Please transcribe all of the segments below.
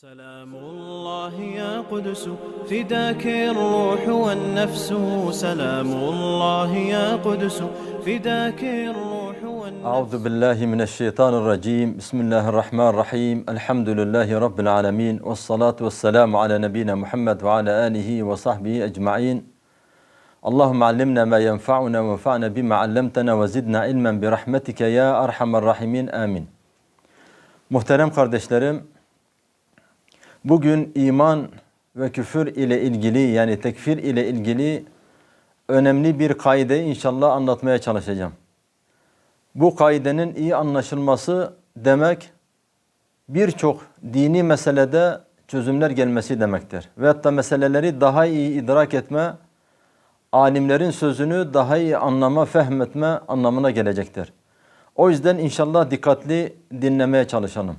سلام الله يا قدس فداك الروح والنفس سلام الله يا قدس فداك الروح والنفس. أعوذ بالله من الشيطان الرجيم. بسم الله الرحمن الرحيم. الحمد لله رب العالمين والصلاة والسلام على نبينا محمد وعلى آله وصحبه أجمعين. اللهم علمنا ما ينفعنا وانفعنا بما علمتنا وزدنا علما برحمتك يا أرحم الراحمين. آمين. Muhterem kardeşlerim, bugün iman ve küfür ile ilgili yani tekfir ile ilgili önemli bir kaideyi inşallah anlatmaya çalışacağım. Bu kaidenin iyi anlaşılması demek birçok dini meselede çözümler gelmesi demektir. Ve hatta meseleleri daha iyi idrak etme, alimlerin sözünü daha iyi anlama, fehmetme anlamına gelecektir. O yüzden inşallah dikkatli dinlemeye çalışalım.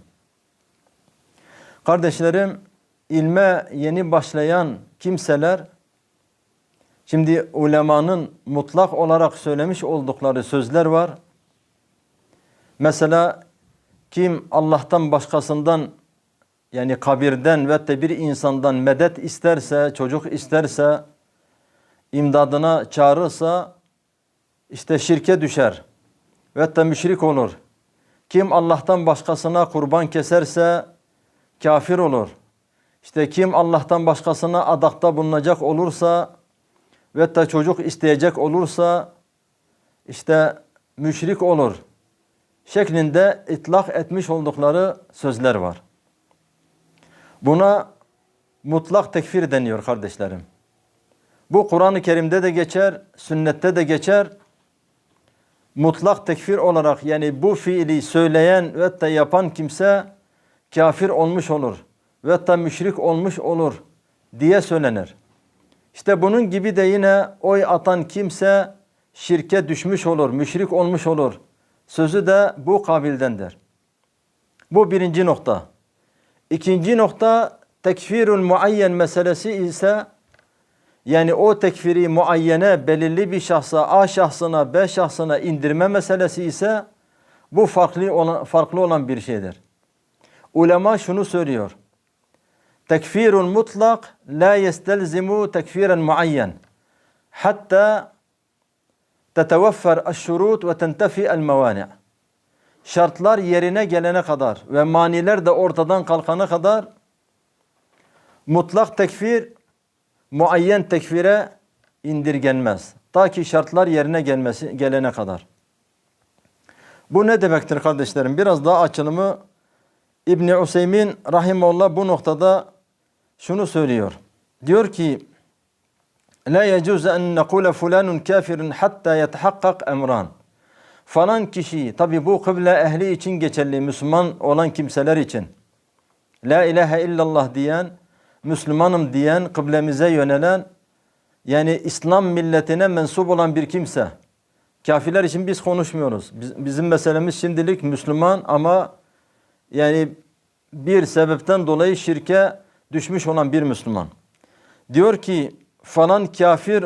Kardeşlerim, ilme yeni başlayan kimseler, şimdi ulemanın mutlak olarak söylemiş oldukları sözler var. Mesela kim Allah'tan başkasından yani kabirden ve de bir insandan medet isterse, çocuk isterse, imdadına çağırırsa işte şirke düşer ve de müşrik olur. Kim Allah'tan başkasına kurban keserse kafir olur. İşte kim Allah'tan başkasına adakta bulunacak olursa ve de çocuk isteyecek olursa işte müşrik olur şeklinde itlak etmiş oldukları sözler var. Buna mutlak tekfir deniyor kardeşlerim. Bu Kur'an-ı Kerim'de de geçer, sünnette de geçer. Mutlak tekfir olarak yani bu fiili söyleyen ve de yapan kimse kafir olmuş olur ve da müşrik olmuş olur diye söylenir. İşte bunun gibi de yine oy atan kimse şirke düşmüş olur, müşrik olmuş olur. Sözü de bu kabildendir. Bu birinci nokta. İkinci nokta tekfirul muayyen meselesi ise yani o tekfiri muayyene belirli bir şahsa A şahsına B şahsına indirme meselesi ise bu farklı olan, farklı olan bir şeydir. Ulema şunu söylüyor. Tekfirun mutlak la yestelzimu tekfiren muayyen. Hatta teteveffer eşşurut ve tentefi el mevani. Şartlar yerine gelene kadar ve maniler de ortadan kalkana kadar mutlak tekfir muayyen tekfire indirgenmez. Ta ki şartlar yerine gelmesi gelene kadar. Bu ne demektir kardeşlerim? Biraz daha açılımı İbni Useymin Rahimullah bu noktada şunu söylüyor. Diyor ki La yecuz en nekule fulanun kafirun hatta yetehakkak emran. Falan kişi, tabi bu kıble ehli için geçerli, Müslüman olan kimseler için. La ilahe illallah diyen, Müslümanım diyen, kıblemize yönelen, yani İslam milletine mensup olan bir kimse. Kafirler için biz konuşmuyoruz. Biz- Bizim meselemiz şimdilik Müslüman ama yani bir sebepten dolayı şirke düşmüş olan bir Müslüman. Diyor ki falan kafir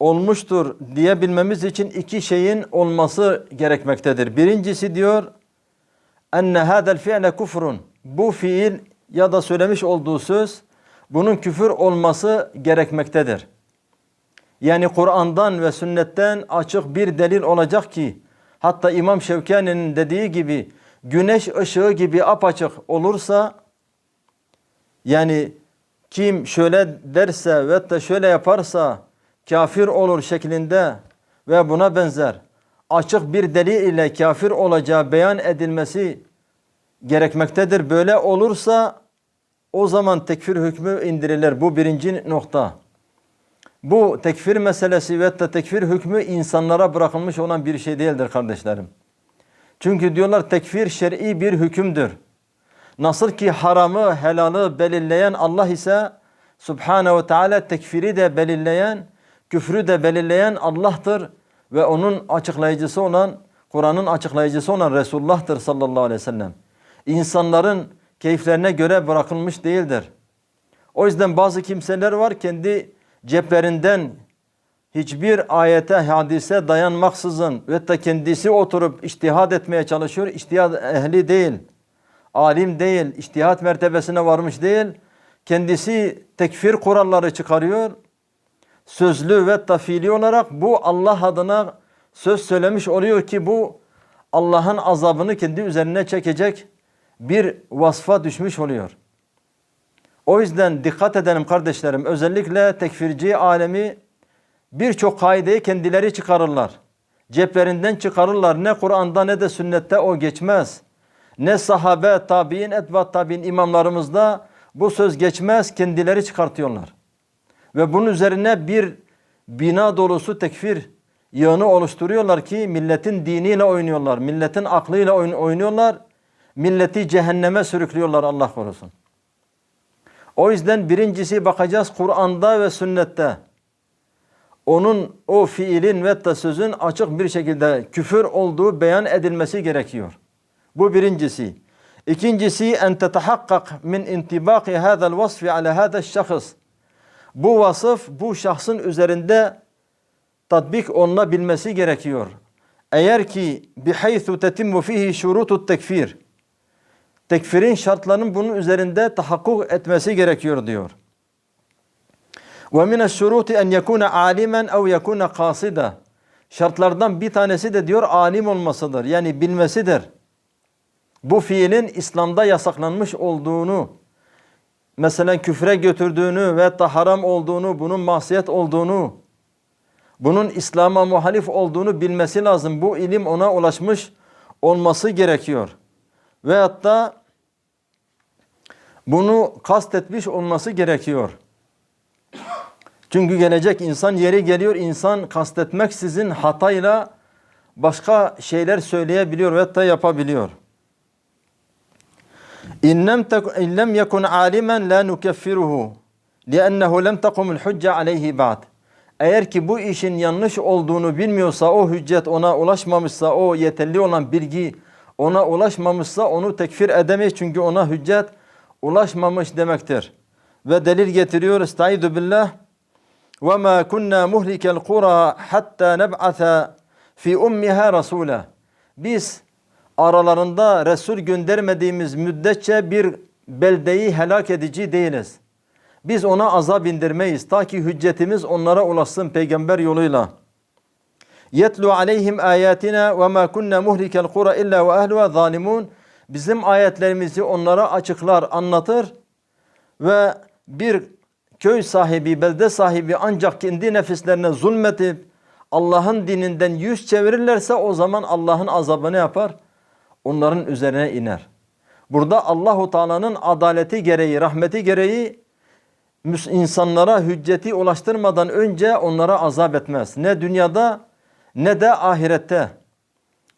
olmuştur diyebilmemiz için iki şeyin olması gerekmektedir. Birincisi diyor enne hadel fi'le kufrun. Bu fiil ya da söylemiş olduğu söz bunun küfür olması gerekmektedir. Yani Kur'an'dan ve sünnetten açık bir delil olacak ki hatta İmam Şevkani'nin dediği gibi güneş ışığı gibi apaçık olursa yani kim şöyle derse ve da şöyle yaparsa kafir olur şeklinde ve buna benzer açık bir delil ile kafir olacağı beyan edilmesi gerekmektedir. Böyle olursa o zaman tekfir hükmü indirilir. Bu birinci nokta. Bu tekfir meselesi ve da tekfir hükmü insanlara bırakılmış olan bir şey değildir kardeşlerim. Çünkü diyorlar tekfir şer'i bir hükümdür. Nasıl ki haramı, helalı belirleyen Allah ise Subhanahu ve Teala tekfiri de belirleyen, küfrü de belirleyen Allah'tır ve onun açıklayıcısı olan, Kur'an'ın açıklayıcısı olan Resulullah'tır sallallahu aleyhi ve sellem. İnsanların keyiflerine göre bırakılmış değildir. O yüzden bazı kimseler var kendi ceplerinden hiçbir ayete, hadise dayanmaksızın ve da kendisi oturup iştihad etmeye çalışıyor. İçtihad ehli değil. alim değil, iştihat mertebesine varmış değil. Kendisi tekfir kuralları çıkarıyor. Sözlü ve tafili olarak bu Allah adına söz söylemiş oluyor ki bu Allah'ın azabını kendi üzerine çekecek bir vasfa düşmüş oluyor. O yüzden dikkat edelim kardeşlerim. Özellikle tekfirci alemi birçok kaideyi kendileri çıkarırlar. Ceplerinden çıkarırlar. Ne Kur'an'da ne de sünnette o geçmez. Ne sahabe, tabi'in, etbat tabi'in imamlarımızda bu söz geçmez. Kendileri çıkartıyorlar. Ve bunun üzerine bir bina dolusu tekfir yığını oluşturuyorlar ki milletin diniyle oynuyorlar. Milletin aklıyla oyn- oynuyorlar. Milleti cehenneme sürüklüyorlar Allah korusun. O yüzden birincisi bakacağız Kur'an'da ve sünnette. Onun o fiilin ve da sözün açık bir şekilde küfür olduğu beyan edilmesi gerekiyor. Bu birincisi. İkincisi en tetehakkak min intibaki hadal vasfi ala hadal şahıs. Bu vasıf bu şahsın üzerinde tatbik olunabilmesi gerekiyor. Eğer ki bihaythu tetimmu fihi şurutut tekfir. Tekfirin şartlarının bunun üzerinde tahakkuk etmesi gerekiyor diyor. Ve min şuruti en yekuna alimen ev yekuna kasida. Şartlardan bir tanesi de diyor alim olmasıdır. Yani bilmesidir. Bu fiilin İslam'da yasaklanmış olduğunu, mesela küfre götürdüğünü ve da haram olduğunu, bunun masiyet olduğunu, bunun İslam'a muhalif olduğunu bilmesi lazım. Bu ilim ona ulaşmış olması gerekiyor. Veyahut da bunu kastetmiş olması gerekiyor. Çünkü gelecek insan yeri geliyor insan kastetmeksizin hatayla başka şeyler söyleyebiliyor ve da yapabiliyor. İnnem illem yekun alimen la nukeffiruhu li'ennehu lem takumul hücce aleyhi ba'd. Eğer ki bu işin yanlış olduğunu bilmiyorsa, o hüccet ona ulaşmamışsa, o yeterli olan bilgi ona ulaşmamışsa onu tekfir edemeyiz. Çünkü ona hüccet ulaşmamış demektir. Ve delil getiriyor. Estaizu billah. Ve ma kunna muhlikel kura hatta neb'ata fi ummiha rasula. Biz aralarında Resul göndermediğimiz müddetçe bir beldeyi helak edici değiliz. Biz ona azap indirmeyiz. Ta ki hüccetimiz onlara ulaşsın peygamber yoluyla. Yetlu aleyhim ayatina ve ma kunna muhlikel kura illa ve ehluha zalimun. Bizim ayetlerimizi onlara açıklar, anlatır ve bir köy sahibi, belde sahibi ancak kendi nefislerine zulmetip Allah'ın dininden yüz çevirirlerse o zaman Allah'ın azabı ne yapar? Onların üzerine iner. Burada Allahu Teala'nın adaleti gereği, rahmeti gereği insanlara hücceti ulaştırmadan önce onlara azap etmez. Ne dünyada ne de ahirette.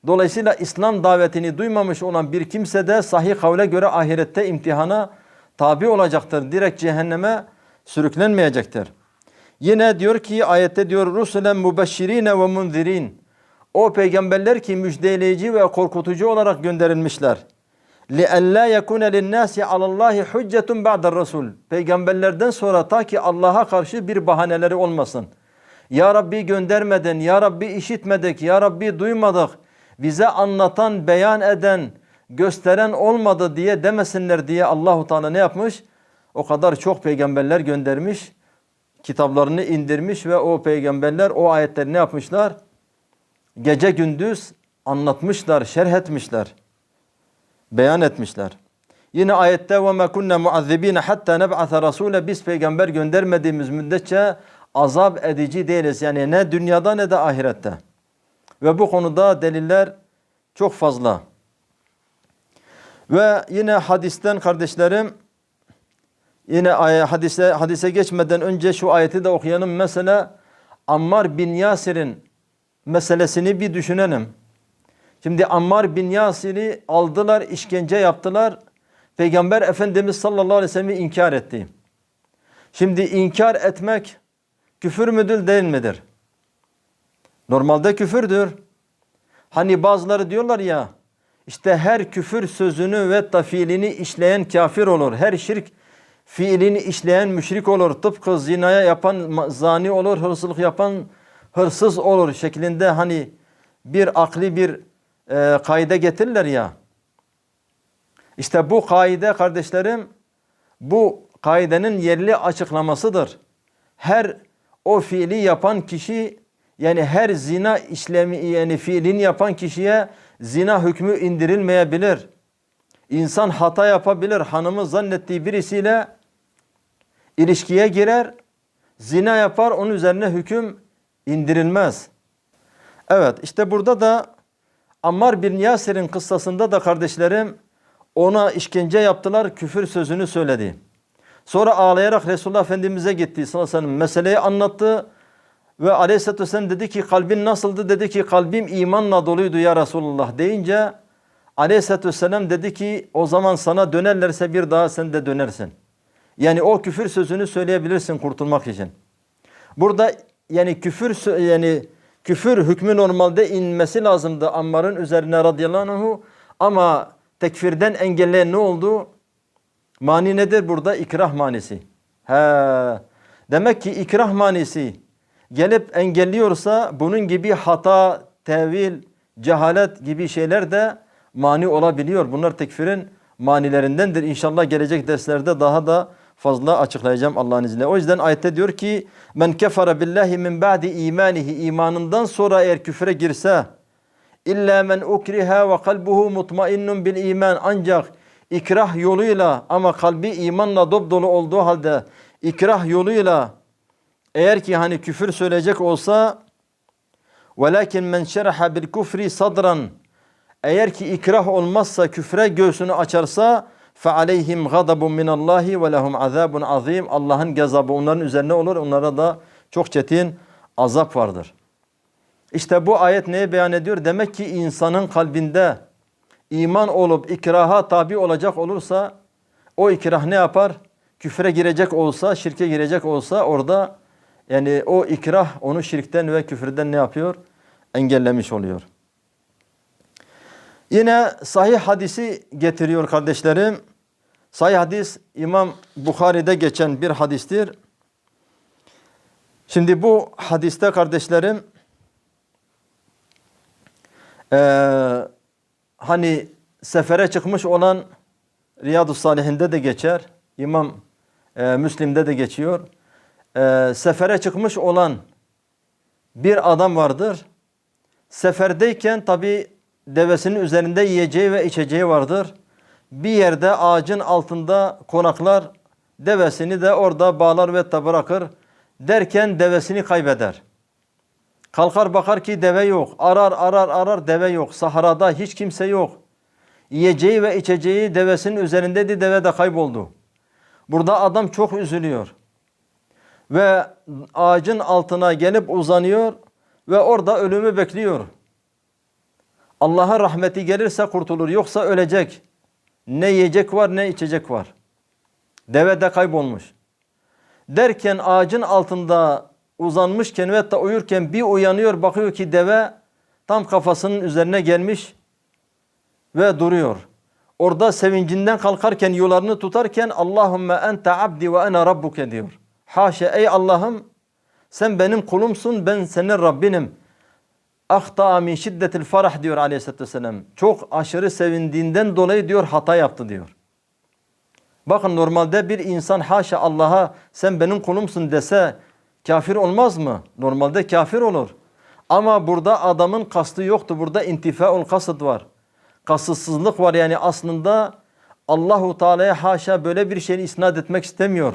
Dolayısıyla İslam davetini duymamış olan bir kimse de sahih kavle göre ahirette imtihana tabi olacaktır. Direkt cehenneme sürüklenmeyecektir. Yine diyor ki ayette diyor rusulen mubeşşirine ve munzirin. O peygamberler ki müjdeleyici ve korkutucu olarak gönderilmişler. لِأَلَّا يَكُونَ لِلنَّاسِ عَلَى اللّٰهِ حُجَّةٌ بَعْدَ الرَّسُولِ Peygamberlerden sonra ta ki Allah'a karşı bir bahaneleri olmasın. Ya Rabbi göndermedin, Ya Rabbi işitmedik, Ya Rabbi duymadık. Bize anlatan, beyan eden, gösteren olmadı diye demesinler diye Allahu Teala ne yapmış? O kadar çok peygamberler göndermiş, kitaplarını indirmiş ve o peygamberler o ayetleri ne yapmışlar? Gece gündüz anlatmışlar, şerh etmişler beyan etmişler. Yine ayette ve ma kunna muazzibina hatta neb'ata rasule biz peygamber göndermediğimiz müddetçe azap edici değiliz. Yani ne dünyada ne de ahirette. Ve bu konuda deliller çok fazla. Ve yine hadisten kardeşlerim yine hadise hadise geçmeden önce şu ayeti de okuyalım. Mesela Ammar bin Yasir'in meselesini bir düşünelim. Şimdi Ammar bin Yasir'i aldılar, işkence yaptılar. Peygamber Efendimiz sallallahu aleyhi ve sellem'i inkar etti. Şimdi inkar etmek küfür müdür değil midir? Normalde küfürdür. Hani bazıları diyorlar ya işte her küfür sözünü ve da fiilini işleyen kafir olur. Her şirk fiilini işleyen müşrik olur. Tıpkı zinaya yapan zani olur, hırsızlık yapan hırsız olur şeklinde hani bir akli bir e, kaide getirirler ya. İşte bu kaide kardeşlerim bu kaidenin yerli açıklamasıdır. Her o fiili yapan kişi yani her zina işlemi yani fiilini yapan kişiye zina hükmü indirilmeyebilir. İnsan hata yapabilir. Hanımı zannettiği birisiyle ilişkiye girer, zina yapar, onun üzerine hüküm indirilmez. Evet, işte burada da Ammar bin Yasir'in kıssasında da kardeşlerim ona işkence yaptılar, küfür sözünü söyledi. Sonra ağlayarak Resulullah Efendimiz'e gitti sallallahu aleyhi. Meseleyi anlattı ve aleyhissalatü vesselam dedi ki kalbin nasıldı? Dedi ki kalbim imanla doluydu ya Resulullah deyince aleyhissalatü vesselam dedi ki o zaman sana dönerlerse bir daha sen de dönersin. Yani o küfür sözünü söyleyebilirsin kurtulmak için. Burada yani küfür yani küfür hükmü normalde inmesi lazımdı Ammar'ın üzerine radıyallahu anhu ama tekfirden engelleyen ne oldu? Mani nedir burada? İkrah manisi. He. Demek ki ikrah manisi gelip engelliyorsa bunun gibi hata, tevil, cehalet gibi şeyler de mani olabiliyor. Bunlar tekfirin manilerindendir. İnşallah gelecek derslerde daha da fazla açıklayacağım Allah'ın izniyle. O yüzden ayette diyor ki men kefere billahi min ba'di imanihi imanından sonra eğer küfre girse İlla men ukriha ve kalbuhu mutmainnun bil iman ancak ikrah yoluyla ama kalbi imanla dolu olduğu halde ikrah yoluyla eğer ki hani küfür söyleyecek olsa velakin men şeraha bil kufri sadran eğer ki ikrah olmazsa küfre göğsünü açarsa fe aleyhim gadabun minallahi ve lehum azabun azim Allah'ın gazabı onların üzerine olur onlara da çok çetin azap vardır. İşte bu ayet neyi beyan ediyor? Demek ki insanın kalbinde iman olup ikraha tabi olacak olursa o ikrah ne yapar? Küfre girecek olsa, şirke girecek olsa orada yani o ikrah onu şirkten ve küfürden ne yapıyor? Engellemiş oluyor. Yine sahih hadisi getiriyor kardeşlerim. Sahih hadis İmam Bukhari'de geçen bir hadistir. Şimdi bu hadiste kardeşlerim ee, hani sefere çıkmış olan Riyadu Salihinde de geçer. İmam e, Müslim'de de geçiyor. Ee, sefere çıkmış olan bir adam vardır. Seferdeyken tabi devesinin üzerinde yiyeceği ve içeceği vardır. Bir yerde ağacın altında konaklar, devesini de orada bağlar ve da bırakır. Derken devesini kaybeder. Kalkar bakar ki deve yok. Arar arar arar deve yok. Saharada hiç kimse yok. Yiyeceği ve içeceği devesinin üzerindeydi. Deve de kayboldu. Burada adam çok üzülüyor. Ve ağacın altına gelip uzanıyor ve orada ölümü bekliyor. Allah'ın rahmeti gelirse kurtulur yoksa ölecek. Ne yiyecek var ne içecek var. Deve de kaybolmuş. Derken ağacın altında uzanmışken ve hatta uyurken bir uyanıyor bakıyor ki deve tam kafasının üzerine gelmiş ve duruyor. Orada sevincinden kalkarken yularını tutarken Allahümme ente abdi ve ene rabbuke diyor. Haşa ey Allah'ım sen benim kulumsun ben senin Rabbinim. Ahta min şiddetil farah diyor aleyhissalatü vesselam. Çok aşırı sevindiğinden dolayı diyor hata yaptı diyor. Bakın normalde bir insan haşa Allah'a sen benim kulumsun dese kafir olmaz mı? Normalde kafir olur. Ama burada adamın kastı yoktu. Burada intifaul kasıt var. Kasıtsızlık var yani aslında Allahu Teala'ya haşa böyle bir şeyi isnat etmek istemiyor.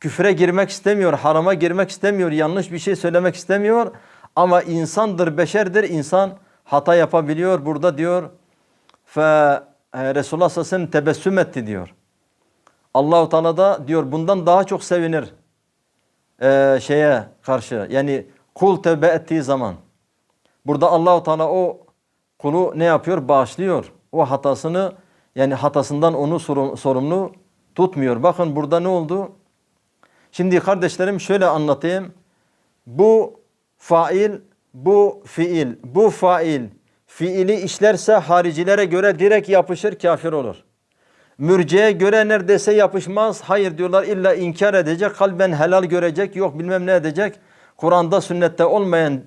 Küfre girmek istemiyor, harama girmek istemiyor, yanlış bir şey söylemek istemiyor. Ama insandır, beşerdir, insan hata yapabiliyor. Burada diyor, fe e, Resulullah sallallahu aleyhi tebessüm etti diyor. Allahu Teala da diyor bundan daha çok sevinir e, şeye karşı. Yani kul tevbe ettiği zaman. Burada Allahu Teala o kulu ne yapıyor? Bağışlıyor. O hatasını yani hatasından onu sorum- sorumlu tutmuyor. Bakın burada ne oldu? Şimdi kardeşlerim şöyle anlatayım. Bu fail, bu fiil, bu fail fiili işlerse haricilere göre direkt yapışır kafir olur. Mürciye göre neredeyse yapışmaz. Hayır diyorlar illa inkar edecek, kalben helal görecek, yok bilmem ne edecek. Kur'an'da sünnette olmayan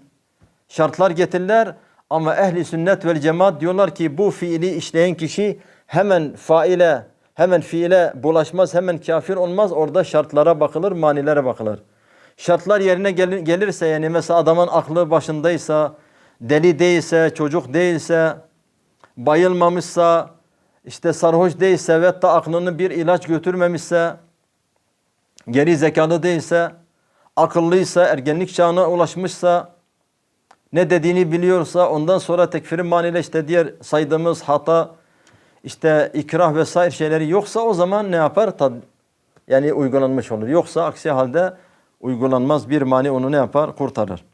şartlar getirirler. Ama ehli sünnet vel cemaat diyorlar ki bu fiili işleyen kişi hemen faile, hemen fiile bulaşmaz, hemen kafir olmaz. Orada şartlara bakılır, manilere bakılır. Şartlar yerine gel- gelirse yani mesela adamın aklı başındaysa, deli değilse, çocuk değilse, bayılmamışsa, işte sarhoş değilse ve da aklını bir ilaç götürmemişse, geri zekalı değilse, akıllıysa, ergenlik çağına ulaşmışsa, ne dediğini biliyorsa ondan sonra tekfirin maniyle işte diğer saydığımız hata, işte ikrah vesaire şeyleri yoksa o zaman ne yapar? Yani uygulanmış olur. Yoksa aksi halde uygulanmaz bir mani onu ne yapar? Kurtarır.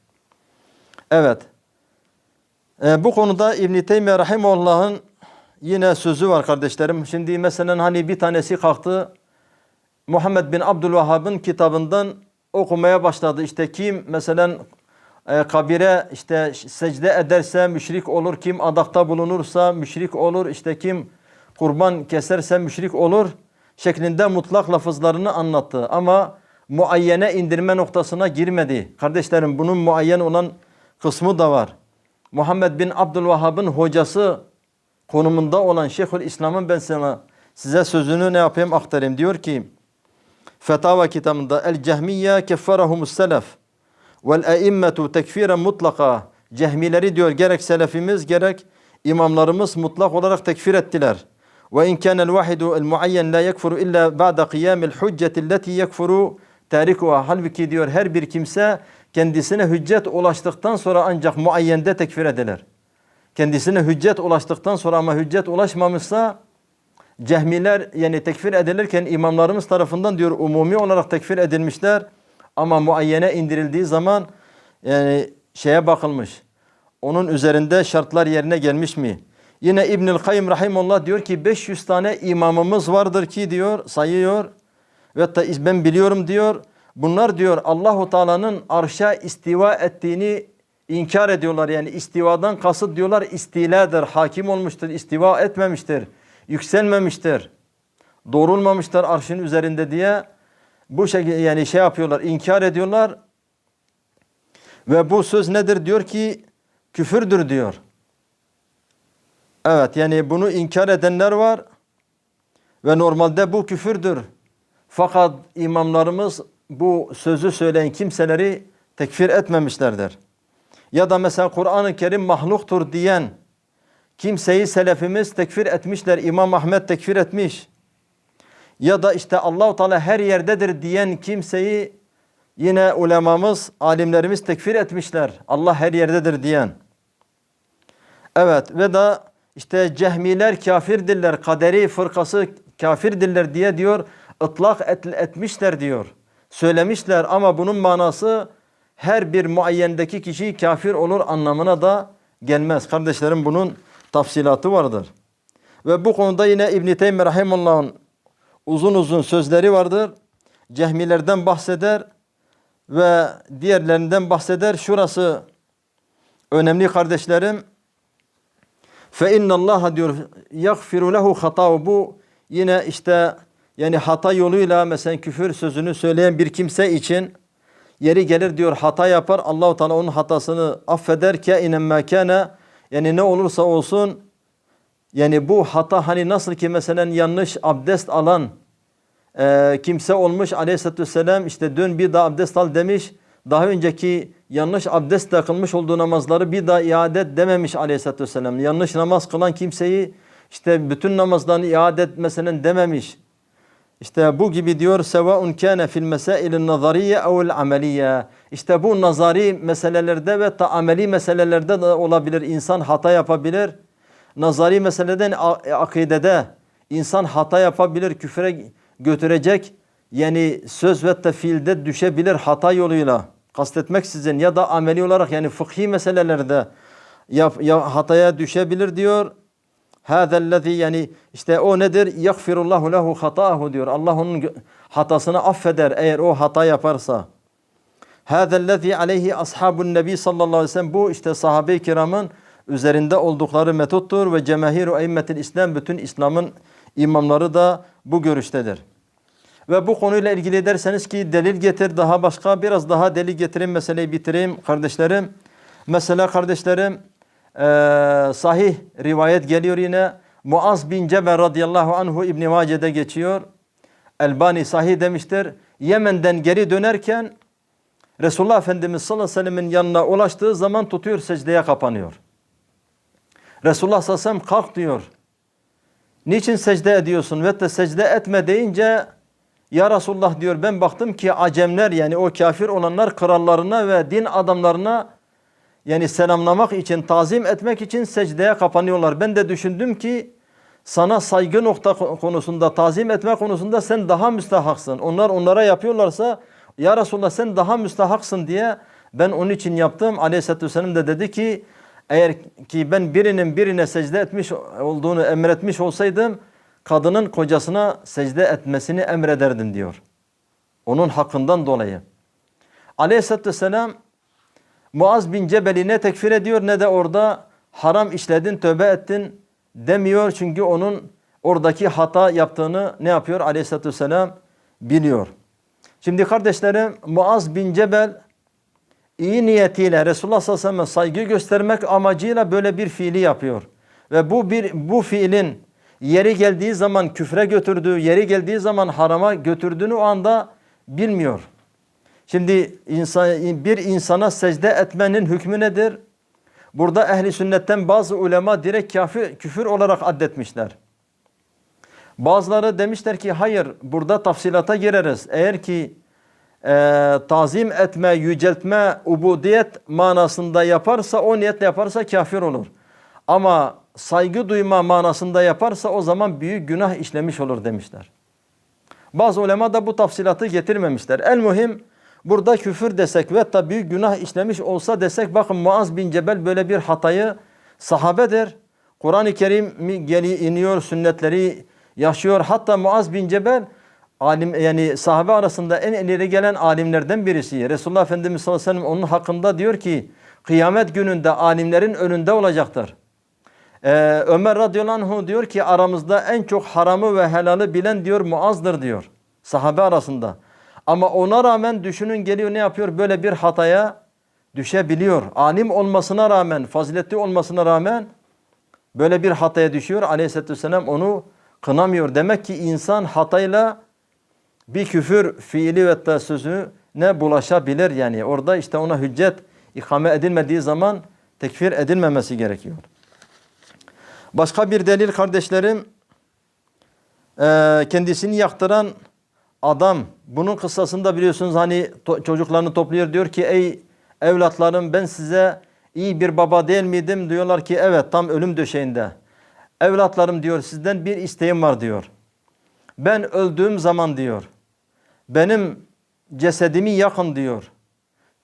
Evet. Ee, bu konuda İbn-i Teymiye Rahimullah'ın yine sözü var kardeşlerim. Şimdi mesela hani bir tanesi kalktı Muhammed bin Abdülvahhab'ın kitabından okumaya başladı. İşte kim mesela e, kabire işte secde ederse müşrik olur. Kim adakta bulunursa müşrik olur. İşte kim kurban keserse müşrik olur. Şeklinde mutlak lafızlarını anlattı. Ama muayyene indirme noktasına girmedi. Kardeşlerim bunun muayyen olan kısmı da var. Muhammed bin Abdülvahhab'ın hocası konumunda olan Şeyhül İslam'ın ben sana size sözünü ne yapayım aktarayım. Diyor ki Fetava kitabında El Cehmiye kefferahumus selef vel eimmetu tekfiren mutlaka Cehmileri diyor gerek selefimiz gerek imamlarımız mutlak olarak tekfir ettiler. Ve in kana'l vahidu el muayyen la yekfuru illa ba'da qiyamil hücceti allati yekfuru tarikuha. Halbuki diyor her bir kimse kendisine hüccet ulaştıktan sonra ancak muayyende tekfir edilir. Kendisine hüccet ulaştıktan sonra ama hüccet ulaşmamışsa Cehmiler yani tekfir edilirken imamlarımız tarafından diyor umumi olarak tekfir edilmişler ama muayyene indirildiği zaman yani şeye bakılmış. Onun üzerinde şartlar yerine gelmiş mi? Yine İbnül Kayyim Rahimullah diyor ki 500 tane imamımız vardır ki diyor sayıyor ve hatta ben biliyorum diyor. Bunlar diyor Allahu Teala'nın arşa istiva ettiğini inkar ediyorlar. Yani istivadan kasıt diyorlar istiladır. Hakim olmuştur, istiva etmemiştir yükselmemiştir, doğrulmamıştır arşın üzerinde diye bu şekilde yani şey yapıyorlar, inkar ediyorlar. Ve bu söz nedir? Diyor ki küfürdür diyor. Evet yani bunu inkar edenler var ve normalde bu küfürdür. Fakat imamlarımız bu sözü söyleyen kimseleri tekfir etmemişlerdir. Ya da mesela Kur'an-ı Kerim mahluktur diyen Kimseyi selefimiz tekfir etmişler. İmam Ahmet tekfir etmiş. Ya da işte Allahu Teala her yerdedir diyen kimseyi yine ulemamız, alimlerimiz tekfir etmişler. Allah her yerdedir diyen. Evet ve da işte cehmiler kafirdirler, kaderi fırkası kafirdirler diye diyor, ıtlak et, etmişler diyor. Söylemişler ama bunun manası her bir muayyendeki kişi kafir olur anlamına da gelmez. Kardeşlerim bunun tafsilatı vardır. Ve bu konuda yine İbn-i Teymi uzun uzun sözleri vardır. Cehmilerden bahseder ve diğerlerinden bahseder. Şurası önemli kardeşlerim. Fe innallaha diyor yaghfiru lehu hatahu bu yine işte yani hata yoluyla mesela küfür sözünü söyleyen bir kimse için yeri gelir diyor hata yapar. Allahu Teala onun hatasını affeder ki inemme kana yani ne olursa olsun yani bu hata hani nasıl ki mesela yanlış abdest alan e, kimse olmuş aleyhissalatü vesselam işte dön bir daha abdest al demiş. Daha önceki yanlış abdestle kılmış olduğu namazları bir daha iade et dememiş aleyhissalatü vesselam. Yanlış namaz kılan kimseyi işte bütün namazlarını iade et mesela dememiş. İşte bu gibi diyor sevaun kana fil mesailin nazariye ev'l ameliye. İşte bu nazari meselelerde ve ta ameli meselelerde de olabilir. İnsan hata yapabilir. Nazari meseleden akidede insan hata yapabilir, küfre götürecek yani söz ve fiilde düşebilir hata yoluyla kastetmeksizin ya da ameli olarak yani fıkhi meselelerde ya, ya hataya düşebilir diyor. Hâzellezî yani işte o nedir? Yakfirullahu lehu hatâhu diyor. Allah onun hatasını affeder eğer o hata yaparsa. Hâzellezî aleyhi ashabun nebi sallallahu aleyhi ve sellem bu işte sahabe-i kiramın üzerinde oldukları metottur ve cemahiru eimmetil İslam bütün İslam'ın imamları da bu görüştedir. Ve bu konuyla ilgili derseniz ki delil getir daha başka biraz daha delil getireyim meseleyi bitireyim kardeşlerim. Mesela kardeşlerim ee, sahih rivayet geliyor yine Muaz bin Cebel radıyallahu anhu İbn Mace'de geçiyor. Elbani sahih demiştir. Yemen'den geri dönerken Resulullah Efendimiz sallallahu aleyhi ve sellemin yanına ulaştığı zaman tutuyor secdeye kapanıyor. Resulullah sallallahu aleyhi ve sellem kalk diyor. Niçin secde ediyorsun? Ve de secde etme deyince ya Resulullah diyor ben baktım ki acemler yani o kafir olanlar krallarına ve din adamlarına yani selamlamak için, tazim etmek için secdeye kapanıyorlar. Ben de düşündüm ki sana saygı nokta konusunda, tazim etme konusunda sen daha müstahaksın. Onlar onlara yapıyorlarsa ya Resulullah sen daha müstahaksın diye ben onun için yaptım. Aleyhisselatü Vesselam da dedi ki eğer ki ben birinin birine secde etmiş olduğunu emretmiş olsaydım kadının kocasına secde etmesini emrederdim diyor. Onun hakkından dolayı. Aleyhisselatü Vesselam Muaz bin Cebel'i ne tekfir ediyor ne de orada haram işledin, tövbe ettin demiyor. Çünkü onun oradaki hata yaptığını ne yapıyor aleyhissalatü vesselam biliyor. Şimdi kardeşlerim Muaz bin Cebel iyi niyetiyle Resulullah sallallahu aleyhi ve sellem'e saygı göstermek amacıyla böyle bir fiili yapıyor. Ve bu bir bu fiilin yeri geldiği zaman küfre götürdüğü, yeri geldiği zaman harama götürdüğünü o anda bilmiyor. Şimdi insan, bir insana secde etmenin hükmü nedir? Burada ehli sünnetten bazı ulema direkt kafir, küfür olarak addetmişler. Bazıları demişler ki hayır burada tafsilata gireriz. Eğer ki e, tazim etme, yüceltme, ubudiyet manasında yaparsa o niyetle yaparsa kafir olur. Ama saygı duyma manasında yaparsa o zaman büyük günah işlemiş olur demişler. Bazı ulema da bu tafsilatı getirmemişler. El muhim burada küfür desek ve büyük günah işlemiş olsa desek bakın Muaz bin Cebel böyle bir hatayı sahabedir. Kur'an-ı Kerim geli iniyor, sünnetleri yaşıyor. Hatta Muaz bin Cebel alim yani sahabe arasında en ileri gelen alimlerden birisi. Resulullah Efendimiz sallallahu aleyhi ve sellem onun hakkında diyor ki kıyamet gününde alimlerin önünde olacaktır. Ee, Ömer radıyallahu diyor ki aramızda en çok haramı ve helalı bilen diyor Muaz'dır diyor. Sahabe arasında. Ama ona rağmen düşünün geliyor ne yapıyor? Böyle bir hataya düşebiliyor. Alim olmasına rağmen, faziletli olmasına rağmen böyle bir hataya düşüyor. Aleyhisselatü vesselam onu kınamıyor. Demek ki insan hatayla bir küfür fiili ve sözü ne bulaşabilir yani. Orada işte ona hüccet ikame edilmediği zaman tekfir edilmemesi gerekiyor. Başka bir delil kardeşlerim kendisini yaktıran adam bunun kıssasında biliyorsunuz hani to çocuklarını topluyor diyor ki ey evlatlarım ben size iyi bir baba değil miydim? Diyorlar ki evet tam ölüm döşeğinde. Evlatlarım diyor sizden bir isteğim var diyor. Ben öldüğüm zaman diyor benim cesedimi yakın diyor.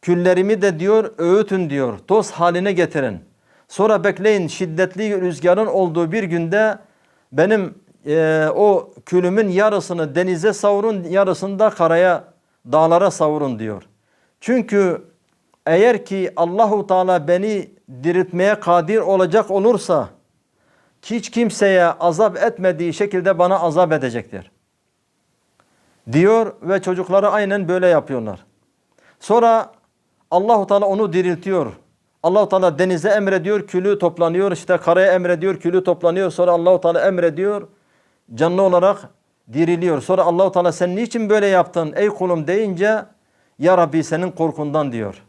Küllerimi de diyor öğütün diyor. Toz haline getirin. Sonra bekleyin şiddetli rüzgarın olduğu bir günde benim e, o külümün yarısını denize savurun, yarısını da karaya, dağlara savurun diyor. Çünkü eğer ki Allahu Teala beni diriltmeye kadir olacak olursa hiç kimseye azap etmediği şekilde bana azap edecektir. Diyor ve çocukları aynen böyle yapıyorlar. Sonra Allahu Teala onu diriltiyor. Allahu Teala denize emrediyor, külü toplanıyor. İşte karaya emrediyor, külü toplanıyor. Sonra Allahu Teala emrediyor canlı olarak diriliyor. Sonra Allahu Teala sen niçin böyle yaptın ey kulum deyince ya Rabbi senin korkundan diyor.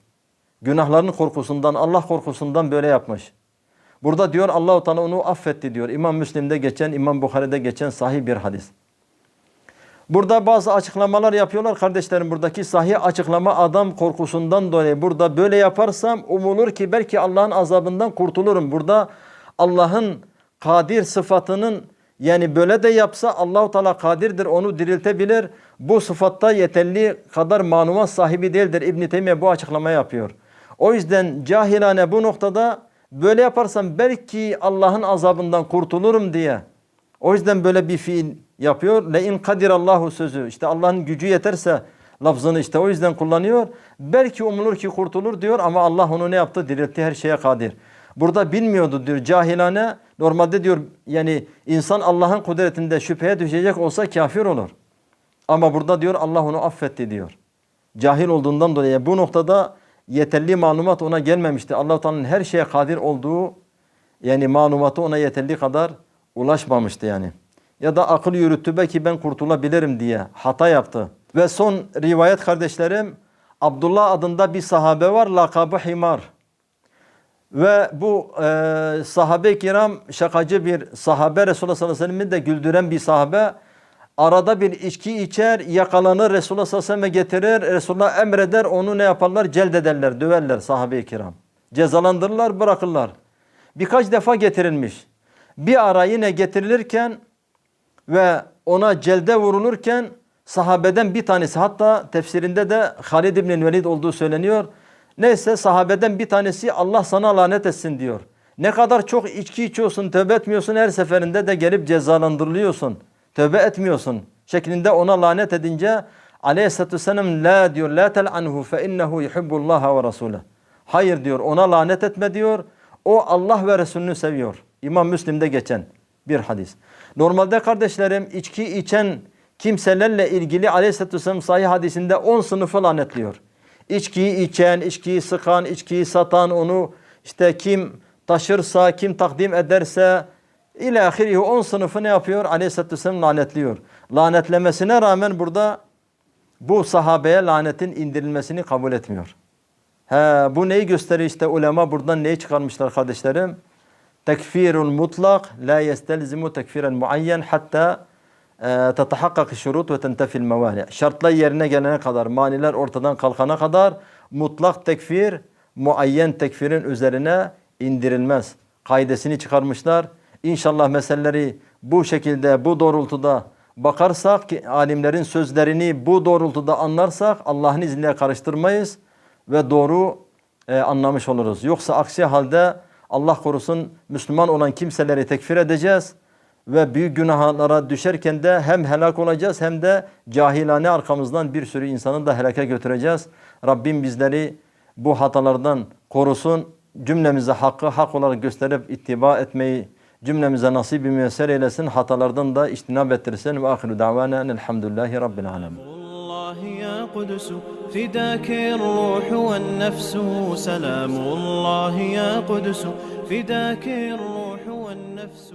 Günahların korkusundan, Allah korkusundan böyle yapmış. Burada diyor Allahu Teala onu affetti diyor. İmam Müslim'de geçen, İmam Bukhari'de geçen sahih bir hadis. Burada bazı açıklamalar yapıyorlar kardeşlerim. Buradaki sahih açıklama adam korkusundan dolayı. Burada böyle yaparsam umulur ki belki Allah'ın azabından kurtulurum. Burada Allah'ın kadir sıfatının yani böyle de yapsa Allahu Teala kadirdir onu diriltebilir. Bu sıfatta yeterli kadar malumat sahibi değildir. İbn Teymiye bu açıklama yapıyor. O yüzden cahilane bu noktada böyle yaparsam belki Allah'ın azabından kurtulurum diye. O yüzden böyle bir fiil yapıyor. Le in kadirallahu sözü. İşte Allah'ın gücü yeterse lafzını işte o yüzden kullanıyor. Belki umulur ki kurtulur diyor ama Allah onu ne yaptı? Diriltti her şeye kadir. Burada bilmiyordu diyor cahilane. Normalde diyor yani insan Allah'ın kudretinde şüpheye düşecek olsa kafir olur. Ama burada diyor Allah onu affetti diyor. Cahil olduğundan dolayı bu noktada yeterli malumat ona gelmemişti. Allah Teala'nın her şeye kadir olduğu yani malumatı ona yeterli kadar ulaşmamıştı yani. Ya da akıl yürüttü belki ben kurtulabilirim diye hata yaptı. Ve son rivayet kardeşlerim Abdullah adında bir sahabe var lakabı Himar. Ve bu e, sahabe-i kiram şakacı bir sahabe Resulullah sallallahu aleyhi ve sellem'i de güldüren bir sahabe. Arada bir içki içer, yakalanır Resulullah sallallahu aleyhi ve selleme getirir. Resulullah emreder onu ne yaparlar? Celdederler, döverler sahabe-i kiram. Cezalandırırlar, bırakırlar. Birkaç defa getirilmiş. Bir ara yine getirilirken ve ona celde vurulurken sahabeden bir tanesi hatta tefsirinde de Halid İbn Velid olduğu söyleniyor. Neyse sahabeden bir tanesi Allah sana lanet etsin diyor. Ne kadar çok içki içiyorsun, tövbe etmiyorsun her seferinde de gelip cezalandırılıyorsun. Tövbe etmiyorsun şeklinde ona lanet edince Aleyhisselatü Vesselam la diyor la tel'anhu fe innehu yuhibbullaha ve rasule. Hayır diyor ona lanet etme diyor. O Allah ve Resulünü seviyor. İmam Müslim'de geçen bir hadis. Normalde kardeşlerim içki içen kimselerle ilgili Aleyhisselatü Vesselam sahih hadisinde 10 sınıfı lanetliyor. İçkiyi içen, içkiyi sıkan, içkiyi satan, onu işte kim taşırsa, kim takdim ederse ile ahirihi 10 sınıfı ne yapıyor? Aleyhisselatü Vesselam lanetliyor. Lanetlemesine rağmen burada bu sahabeye lanetin indirilmesini kabul etmiyor. He, bu neyi gösteriyor işte ulema buradan neyi çıkarmışlar kardeşlerim? Tekfirul mutlak la yestelzimu tekfiren muayyen hatta e, tetehakkak şurut ve tentefil mevani. Şartlar yerine gelene kadar, maniler ortadan kalkana kadar mutlak tekfir muayyen tekfirin üzerine indirilmez. Kaidesini çıkarmışlar. İnşallah meseleleri bu şekilde, bu doğrultuda bakarsak, ki alimlerin sözlerini bu doğrultuda anlarsak Allah'ın izniyle karıştırmayız ve doğru e, anlamış oluruz. Yoksa aksi halde Allah korusun Müslüman olan kimseleri tekfir edeceğiz ve büyük günahlara düşerken de hem helak olacağız hem de cahilane arkamızdan bir sürü insanı da helake götüreceğiz. Rabbim bizleri bu hatalardan korusun. Cümlemize hakkı hak olarak gösterip ittiba etmeyi cümlemize nasip bir müyesser eylesin. Hatalardan da içtinab ettirsin. Ve ahiru davana elhamdülillahi rabbil alemin. الله يا قدس فداك الروح والنفس سلام الله يا قدس فداك الروح والنفس